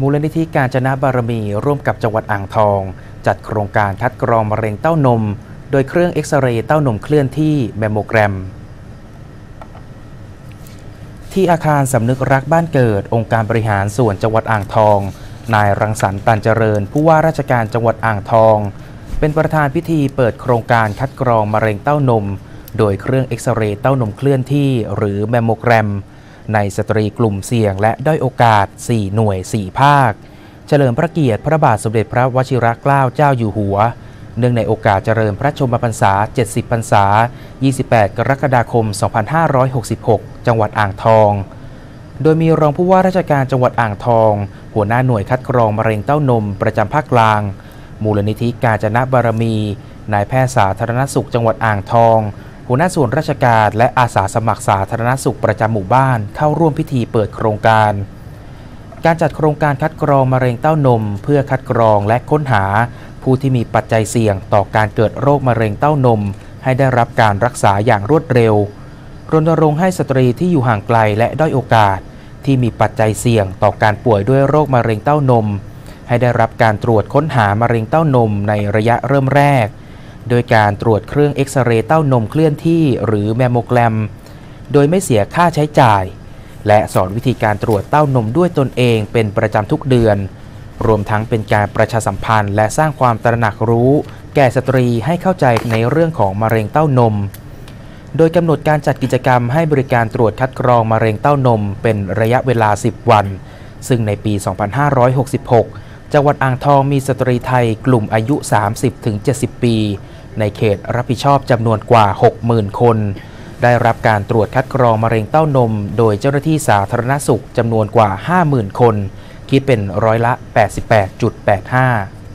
มูลนิธิการจนะบารมีร่วมกับจังหวัดอ่างทอง จัดโครงการคัดกรองมะเร็งเต้านม โดยเครื่องเอ็กซเรย์เต้านมเคลื่อนที่แมมโมแกรม ที่อาคารสำนึกรักบ้านเกิด องค์การบริหารส่วนจังหวัดอ่างทอง นายรังสรรค์ตันเจริญ ผู้ว่าราชการจังหวัดอ่างทอง เป็นประธานพิธีเปิดโครงการคัดกรองมะเร็งเต้านม โดยเครื่องเอ็กซเรย์เต้านมเคลื่อนที่ หรือแมมโมแกรม ในสตรีกลุ่มเสี่ยงและด้อยโอกาส 4 หน่วย 4 ภาค เฉลิมพระเกียรติพระบาทสมเด็จพระวชิรเกล้าเจ้าอยู่หัว เนื่องในโอกาสเจริญพระชมพรรษา 70 พรรษา 28 กรกฎาคม 2566 จังหวัดอ่างทอง โดยมีรองผู้ว่าราชการจังหวัดอ่างทอง หัวหน้าหน่วยคัดกรองมะเร็งเต้านมประจำภาคกลาง มูลนิธิกาญจนบารมี นายแพทย์สาธารณสุขจังหวัดอ่างทอง หัวหน้าส่วนราชการและอาสาสมัครสาธารณสุขประจำหมู่บ้านเข้าร่วมพิธีเปิดโครงการ การจัดโครงการคัดกรองมะเร็งเต้านม เพื่อคัดกรองและค้นหา ผู้ที่มีปัจจัยเสี่ยงต่อการเกิดโรคมะเร็งเต้านม ให้ได้รับการรักษาอย่างรวดเร็วรณรงค์ให้สตรีที่อยู่ห่างไกลและด้อยโอกาส ที่มีปัจจัยเสี่ยงต่อการป่วยด้วยโรคมะเร็งเต้านม ให้ได้รับการตรวจค้นหามะเร็งเต้านมในระยะเริ่มแรก โดยการตรวจเครื่องเอ็กซเรย์เต้านมเคลื่อนที่หรือแมมโมแกรม โดยไม่เสียค่าใช้จ่าย และสอนวิธีการตรวจเต้านมด้วยตนเองเป็นประจำทุกเดือน รวมทั้งเป็นการประชาสัมพันธ์ และสร้างความตระหนักรู้ แก่สตรีให้เข้าใจในเรื่องของมะเร็งเต้านม โดยกำหนดการจัดกิจกรรมให้บริการตรวจคัดกรองมะเร็งเต้านม เป็นระยะเวลา 10 วัน ซึ่งในปี 2566 จังหวัดอ่างทองมีสตรีไทยกลุ่มอายุ 30-70 ปี ในเขตรับผิดชอบจำนวนกว่า 60,000 คน ได้รับการตรวจคัดกรองมะเร็งเต้านม โดยเจ้าหน้าที่สาธารณสุขจำนวนกว่า 50,000 คน คิดเป็นร้อยละ 88.85